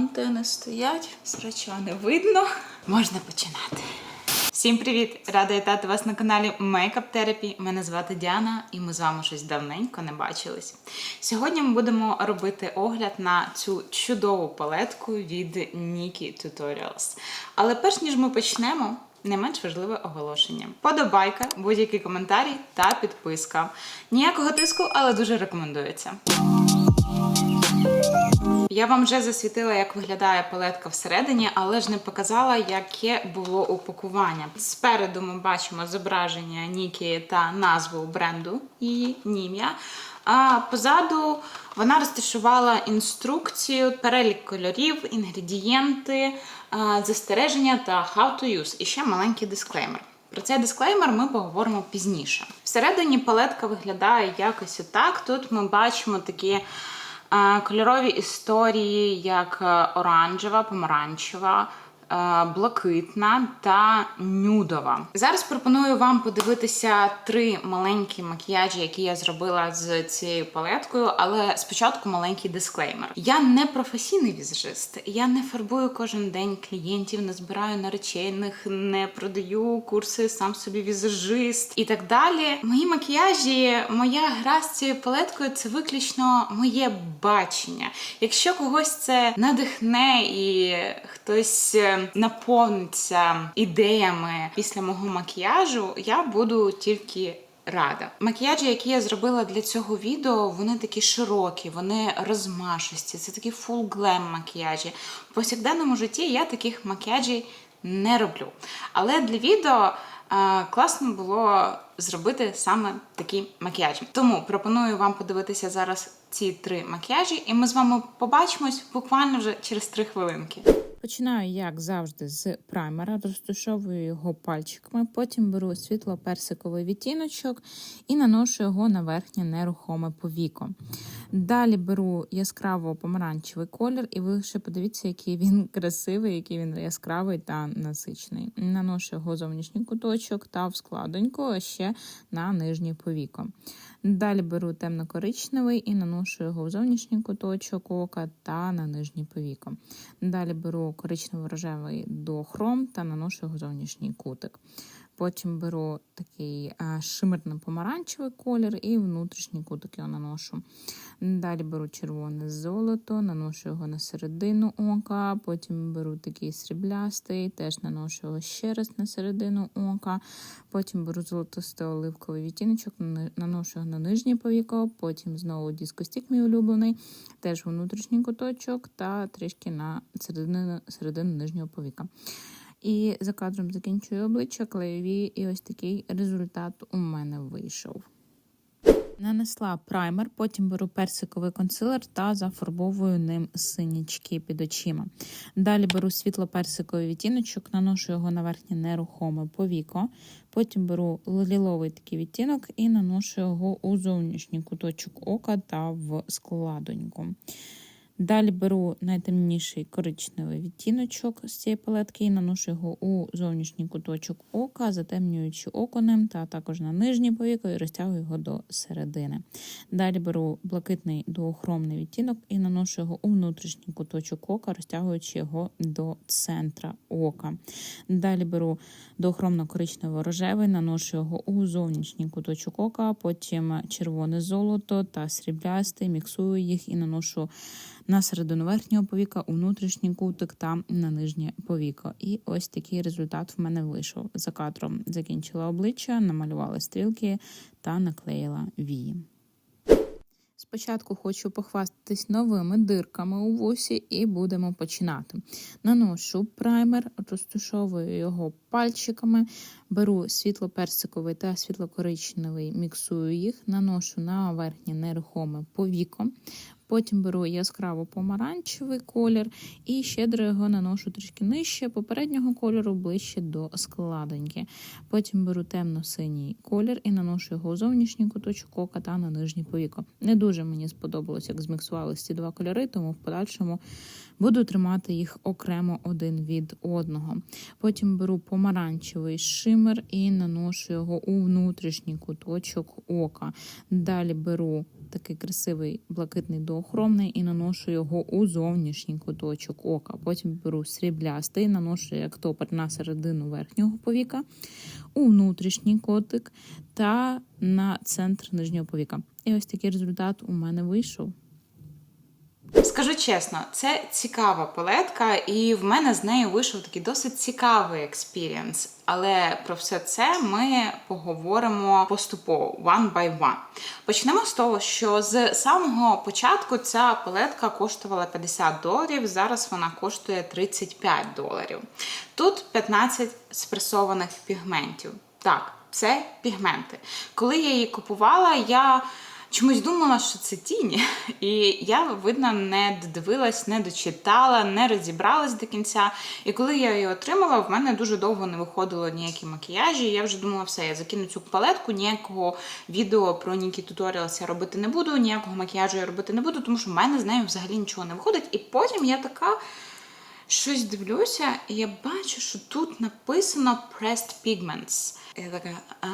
антени стоять, срача не видно. Можна починати. Всім привіт! Рада вітати вас на каналі Makeup Therapy. Мене звати Діана, і ми з вами щось давненько не бачились. Сьогодні ми будемо робити огляд на цю чудову палетку від Nikki Tutorials. Але перш ніж ми почнемо, не менш важливе оголошення. Подобайка, будь-які коментарі та підписка. Ніякого тиску, але дуже рекомендується. Я вам вже засвітила, як виглядає палетка всередині, але ж не показала, яке було упакування. Спереду ми бачимо зображення Нікі та назву бренду її нім'я. А позаду вона розташувала інструкцію, перелік кольорів, інгредієнти, застереження та how to use. І ще маленький дисклеймер. Про цей дисклеймер ми поговоримо пізніше. Всередині палетка виглядає якось отак. Тут ми бачимо такі е, кольорові історії, як е, оранжева, помаранчева. Е, Блакитна та нюдова. Зараз пропоную вам подивитися три маленькі макіяжі, які я зробила з цією палеткою. Але спочатку маленький дисклеймер. Я не професійний візажист, я не фарбую кожен день клієнтів, не збираю наречених, не продаю курси сам собі візажист і так далі. Мої макіяжі, моя гра з цією палеткою це виключно моє бачення. Якщо когось це надихне і хтось е, наповниться ідеями після мого макіяжу, я буду тільки. Рада. Макіяжі, які я зробила для цього відео, вони такі широкі, вони розмашисті, це такі full glam макіяжі. В повсякденному житті я таких макіяжів не роблю. Але для відео е, класно було зробити саме такі макіяжі. Тому пропоную вам подивитися зараз ці три макіяжі, і ми з вами побачимось буквально вже через три хвилинки. Починаю, як завжди, з праймера, розташовую його пальчиками, потім беру світло-персиковий відтіночок і наношу його на верхнє нерухоме повіко. Далі беру яскраво помаранчевий колір, і ви ще подивіться, який він красивий, який він яскравий та насичений. Наношу його зовнішній куточок та в складоньку, ще на нижнє повіко. Далі беру темно-коричневий і наношу його в зовнішній куточок ока та на нижнє повіко. Далі беру коричнево-рожевий до хром та наношу його в зовнішній кутик. Потім беру такий шимерно-помаранчевий колір і внутрішній кутик його наношу. Далі беру червоне золото, наношу його на середину ока, потім беру такий сріблястий, теж наношу його ще раз на середину ока. Потім беру золотисто оливковий відтіночок, наношу його на нижнє повіко, потім знову дискостік мій улюблений, теж внутрішній куточок та трішки на середину, середину нижнього повіка. І за кадром закінчую обличчя, клеєві, і ось такий результат у мене вийшов. Нанесла праймер, потім беру персиковий консилер та зафарбовую ним синячки під очима. Далі беру світло-персиковий відтіночок, наношу його на верхнє нерухоме повіко. Потім беру ліловий такий відтінок і наношу його у зовнішній куточок ока та в складоньку. Далі беру найтемніший коричневий відтіночок з цієї палетки і наношу його у зовнішній куточок ока, затемнюючи око та також на нижнє повіко і розтягую його до середини. Далі беру блакитний дуохромний відтінок і наношу його у внутрішній куточок ока, розтягуючи його до центра ока. Далі беру дуохромно-коричнево-рожевий, наношу його у зовнішній куточок ока, потім червоне золото та сріблястий, міксую їх і наношу на середину верхнього повіка, у внутрішній кутик та на нижнє повіко. І ось такий результат в мене вийшов. За кадром закінчила обличчя, намалювала стрілки та наклеїла вії. Спочатку хочу похвастатись новими дирками у вусі, і будемо починати. Наношу праймер, розташовую його пальчиками, беру світло-персиковий та світло-коричневий, міксую їх, наношу на верхнє нерухоме повіко. Потім беру яскраво помаранчевий колір і щедро його наношу трішки нижче попереднього кольору, ближче до складоньки. Потім беру темно-синій колір і наношу його у зовнішній куточок ока та на нижнє повіко. Не дуже мені сподобалось, як зміксувалися ці два кольори, тому в подальшому буду тримати їх окремо один від одного. Потім беру помаранчевий шимер і наношу його у внутрішній куточок ока. Далі беру такий красивий блакитний доохромний і наношу його у зовнішній куточок ока. Потім беру сріблястий, наношу як топер на середину верхнього повіка, у внутрішній котик та на центр нижнього повіка. І ось такий результат у мене вийшов. Скажу чесно, це цікава палетка, і в мене з нею вийшов такий досить цікавий експірієнс. Але про все це ми поговоримо поступово, one by one. Почнемо з того, що з самого початку ця палетка коштувала 50 доларів, зараз вона коштує 35 доларів. Тут 15 спресованих пігментів. Так, це пігменти. Коли я її купувала, я. Чомусь думала, що це тіні, і я, видно, не додивилась, не дочитала, не розібралась до кінця. І коли я її отримала, в мене дуже довго не виходило ніякі макіяжі. і Я вже думала, все, я закину цю палетку, ніякого відео про Нікі Туторіалс я робити не буду, ніякого макіяжу я робити не буду, тому що в мене з нею взагалі нічого не виходить. І потім я така. Щось дивлюся, і я бачу, що тут написано Pressed Pigments. Я така, а?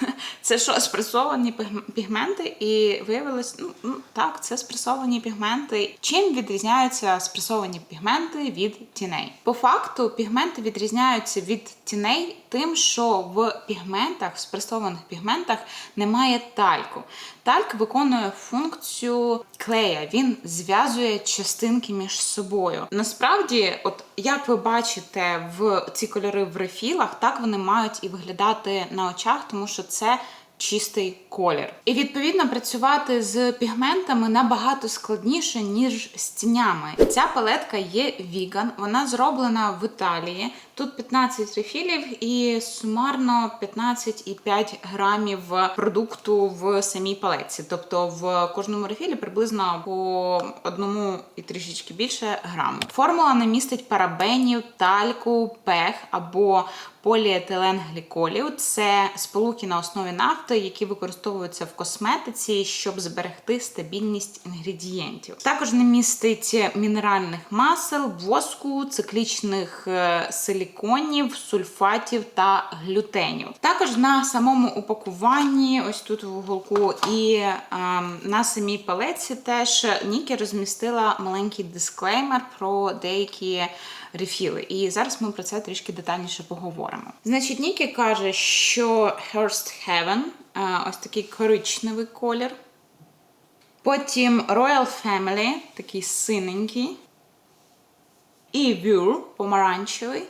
Це що, спресовані пігменти? І виявилось, ну, ну так, це спресовані пігменти. Чим відрізняються спресовані пігменти від тіней? По факту, пігменти відрізняються від тіней тим, що в пігментах, в спресованих пігментах немає тальку. Тальк виконує функцію клея, він зв'язує частинки між собою. Насправді, от як ви бачите в ці кольори в рефілах, так вони мають і виглядати на очах, тому що це. Чистий колір. І відповідно працювати з пігментами набагато складніше, ніж з тінями. Ця палетка є віган, вона зроблена в Італії. Тут 15 рефілів і сумарно 15,5 грамів продукту в самій палетці. Тобто в кожному рефілі приблизно по одному і трішечки більше граму. Формула не містить парабенів, тальку, пех або поліетиленгліколів. Це сполуки на основі нафти, які використовуються в косметиці, щоб зберегти стабільність інгредієнтів. Також не містить мінеральних масел, воску, циклічних е, силіконів, сульфатів та глютенів. Також на самому упакуванні, ось тут в уголку, і ем, на самій палеці теж Нікі розмістила маленький дисклеймер про деякі рефіли. І зараз ми про це трішки детальніше поговоримо. Значить, Нікі каже, що Hearst Heaven, е, ось такий коричневий колір. Потім Royal Family, такий синенький. І бюр помаранчевий.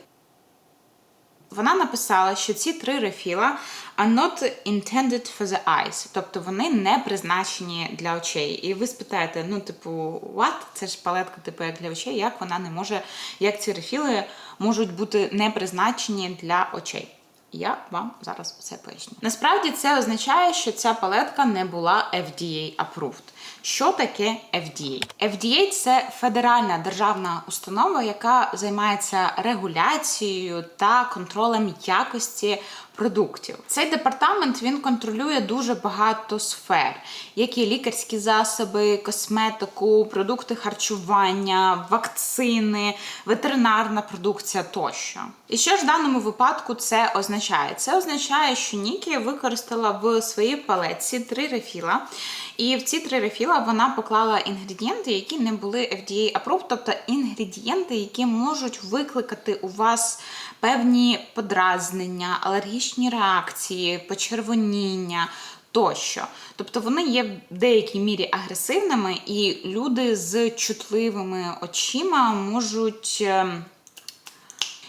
Вона написала, що ці три рефіла are not intended for the eyes, тобто вони не призначені для очей. І ви спитаєте, ну, типу, what? Це ж палетка, типу, як для очей, як вона не може, як ці рефіли можуть бути не призначені для очей? Я вам зараз все поясню. Насправді це означає, що ця палетка не була FDA approved. Що таке FDA? FDA – це федеральна державна установа, яка займається регуляцією та контролем якості продуктів. Цей департамент він контролює дуже багато сфер, які лікарські засоби, косметику, продукти харчування, вакцини, ветеринарна продукція тощо. І що ж в даному випадку це означає? Це означає, що Нікі використала в своїй палетці три рефіла. І в ці три рефіла вона поклала інгредієнти, які не були FDA approved, тобто інгредієнти, які можуть викликати у вас певні подразнення, алергічні реакції, почервоніння. Тощо, тобто вони є в деякій мірі агресивними, і люди з чутливими очима можуть ем,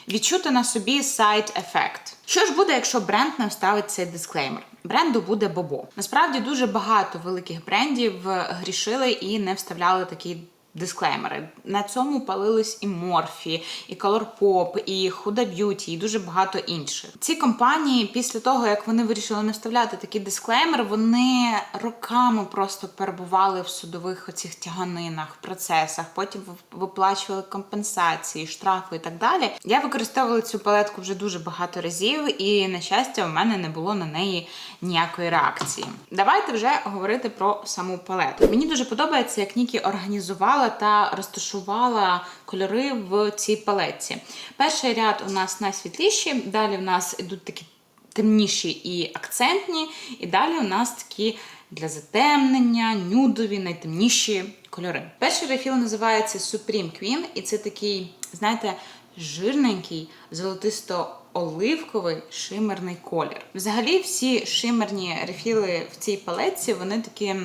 відчути на собі сайд-ефект. Що ж буде, якщо бренд не вставить цей дисклеймер? Бренду буде Бобо. Насправді дуже багато великих брендів е, грішили і не вставляли такі дисклеймери. На цьому палились і Морфі, і Colourpop, і Huda Beauty, і дуже багато інших. Ці компанії, після того як вони вирішили не вставляти такі дисклеймери, вони роками просто перебували в судових оцих тяганинах, процесах, потім виплачували компенсації, штрафи і так далі. Я використовувала цю палетку вже дуже багато разів, і на щастя, в мене не було на неї ніякої реакції. Давайте вже говорити про саму палету. Мені дуже подобається, як Нікі організувала та розташувала кольори в цій палетці. Перший ряд у нас найсвітліші, далі в нас ідуть такі темніші і акцентні, і далі у нас такі для затемнення, нюдові, найтемніші кольори. Перший рефіл називається Supreme Queen, і це такий, знаєте, жирненький, золотисто-оливковий шимерний колір. Взагалі, всі шимерні рефіли в цій палетці, вони такі,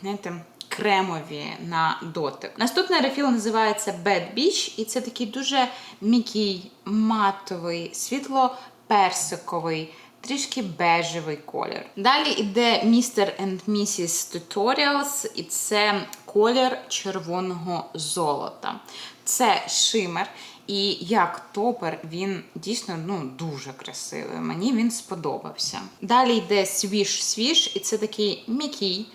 знаєте, кремові на дотик. Наступний рефіл називається Bad Beach, і це такий дуже м'який, матовий, світло-персиковий. Трішки бежевий колір. Далі йде Mr. and Mrs. Tutorials, і це колір червоного золота. Це шимер, і як топер він дійсно ну, дуже красивий. Мені він сподобався. Далі йде Swish Swish, і це такий м'який.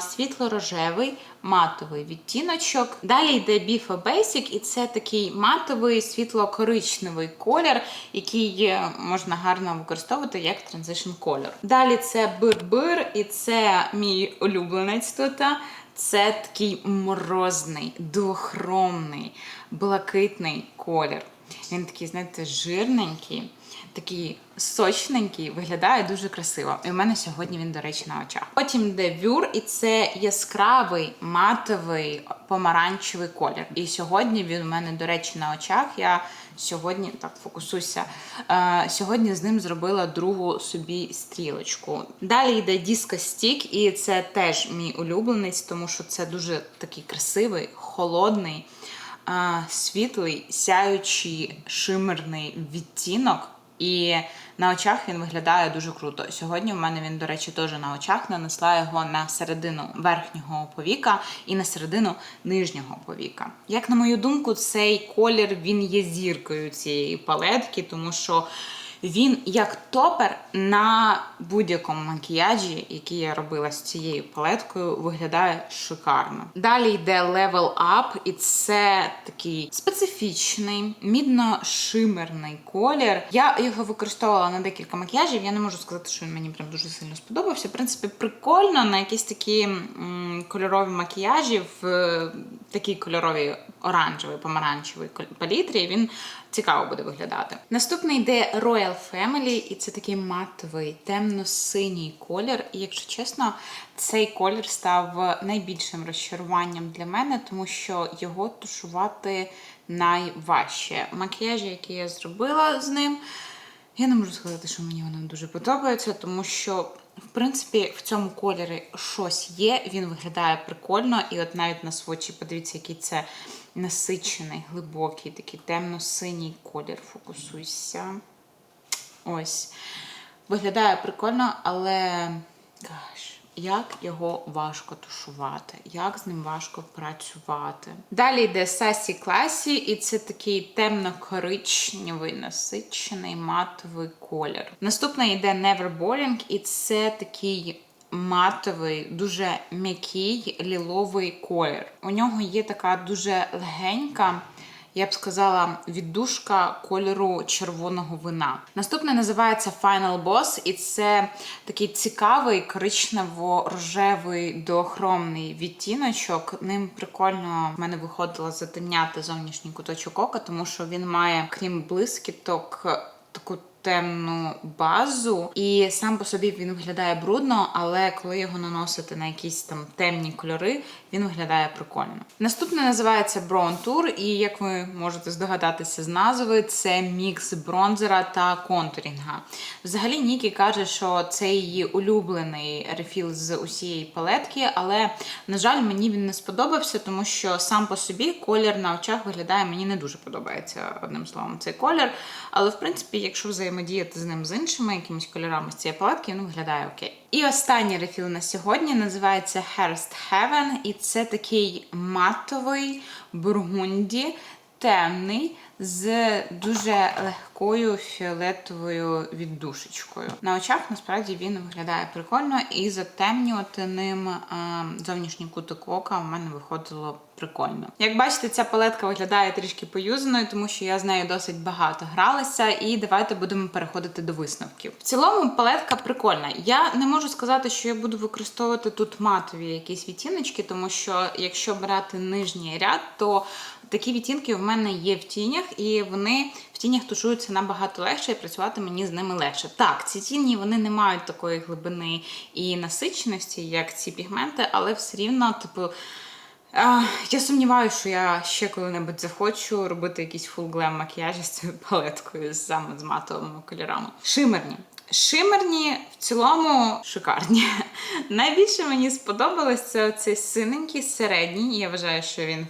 Світло-рожевий матовий відтіночок. Далі йде Bifa Basic, і це такий матовий світло-коричневий колір, який можна гарно використовувати як транзишн колір. Далі це Бир-Бир, і це мій улюбленець тут. Це такий морозний, двохромний, блакитний колір. Він такий, знаєте, жирненький, такий сочненький, виглядає дуже красиво. І у мене сьогодні він, до речі, на очах. Потім йде вюр, і це яскравий матовий помаранчевий колір. І сьогодні він у мене, до речі, на очах. Я сьогодні так фокусуйся. Е, сьогодні з ним зробила другу собі стрілочку. Далі йде Disco Stick, і це теж мій улюбленець, тому що це дуже такий красивий, холодний світлий, сяючий, шимерний відтінок. І на очах він виглядає дуже круто. Сьогодні в мене він, до речі, теж на очах нанесла його на середину верхнього повіка і на середину нижнього повіка. Як на мою думку, цей колір він є зіркою цієї палетки, тому що він як топер на будь-якому макіяжі, який я робила з цією палеткою, виглядає шикарно. Далі йде Level Up, і це такий специфічний, мідно-шимерний колір. Я його використовувала на декілька макіяжів. Я не можу сказати, що він мені прям дуже сильно сподобався. В принципі, прикольно на якісь такі м, кольорові макіяжі в е, такій кольоровій оранжевій, помаранчевій кол- палітрі. Він цікаво буде виглядати. Наступний йде Royal Family, і це такий матовий, темно-синій колір. І якщо чесно, цей колір став найбільшим розчаруванням для мене, тому що його тушувати найважче. Макіяжі, які я зробила з ним, я не можу сказати, що мені воно дуже подобається, тому що, в принципі, в цьому кольорі щось є, він виглядає прикольно, і от навіть на свочі, подивіться, який це насичений, глибокий, такий темно-синій колір. Фокусуйся. Ось. Виглядає прикольно, але гаш, як його важко тушувати, як з ним важко працювати. Далі йде Sassy Classy, і це такий темно-коричневий, насичений матовий колір. Наступний йде Never Boring, і це такий матовий, дуже м'який ліловий колір. У нього є така дуже легенька. Я б сказала, віддушка кольору червоного вина. Наступне називається Final Boss, і це такий цікавий коричнево-рожевий доохромний відтіночок. Ним прикольно в мене виходило затемняти зовнішній куточок ока, тому що він має, крім блискіток, таку темну базу, і сам по собі він виглядає брудно, але коли його наносити на якісь там темні кольори, він виглядає прикольно. Наступне називається Brown Tour, і як ви можете здогадатися з назви, це мікс бронзера та контурінга. Взагалі, Нікі каже, що це її улюблений рефіл з усієї палетки, але, на жаль, мені він не сподобався, тому що сам по собі колір на очах виглядає, мені не дуже подобається одним словом цей колір. Але в принципі, якщо взаємодіяти з ним з іншими якимись кольорами з цієї палетки, він виглядає окей. І останній рефіл на сьогодні називається Hearst Heaven, і це такий матовий бургунді, темний. З дуже легкою фіолетовою віддушечкою. На очах насправді він виглядає прикольно, і затемнювати ним е, зовнішній кутик ока в мене виходило прикольно. Як бачите, ця палетка виглядає трішки поюзаною, тому що я з нею досить багато гралася, і давайте будемо переходити до висновків. В цілому палетка прикольна. Я не можу сказати, що я буду використовувати тут матові якісь відтіночки, тому що якщо брати нижній ряд, то Такі відтінки в мене є в тінях, і вони в тінях тушуються набагато легше, і працювати мені з ними легше. Так, ці тіні вони не мають такої глибини і насиченості, як ці пігменти, але все рівно, типу. Я сумніваюся, що я ще коли-небудь захочу робити якийсь фул глем макіяжі з цією палеткою саме з матовими кольорами. Шимерні. Шимерні в цілому шикарні. Найбільше мені сподобалось це цей синенький середній. Я вважаю, що він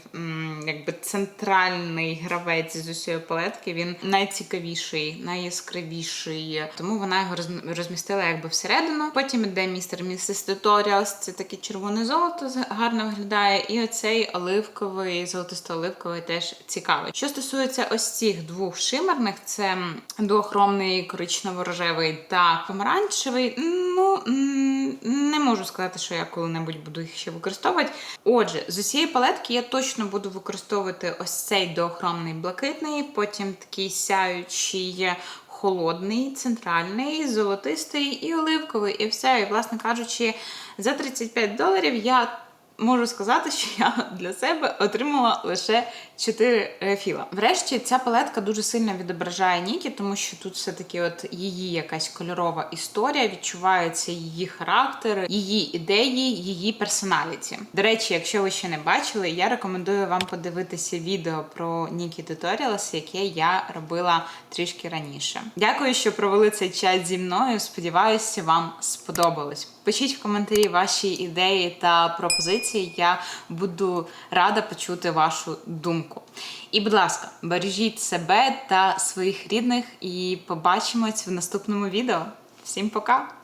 якби центральний гравець з усієї палетки. Він найцікавіший, найяскравіший. Тому вона його роз- розмістила якби всередину. Потім іде містер Місіс Tutorials, це таке червоне золото гарно виглядає. І оцей оливковий, золотисто-оливковий теж цікавий. Що стосується ось цих двох шимерних, це дуохромний коричнево-рожевий та помаранчевий. Ну не можу сказати, що я коли-небудь буду їх ще використовувати. Отже, з усієї палетки я точно буду використовувати ось цей доохромний блакитний, потім такий сяючий. Холодний, центральний, золотистий і оливковий, і все. І, власне кажучи, за 35 доларів я можу сказати, що я для себе отримала лише 4 рефіла. Врешті ця палетка дуже сильно відображає Нікі, тому що тут все-таки от її якась кольорова історія, відчувається її характер, її ідеї, її персоналіті. До речі, якщо ви ще не бачили, я рекомендую вам подивитися відео про Нікі Tutorials, яке я робила трішки раніше. Дякую, що провели цей час зі мною. Сподіваюся, вам сподобалось. Пишіть в коментарі ваші ідеї та пропозиції. Я буду рада почути вашу думку. І, будь ласка, бережіть себе та своїх рідних, і побачимось в наступному відео. Всім пока!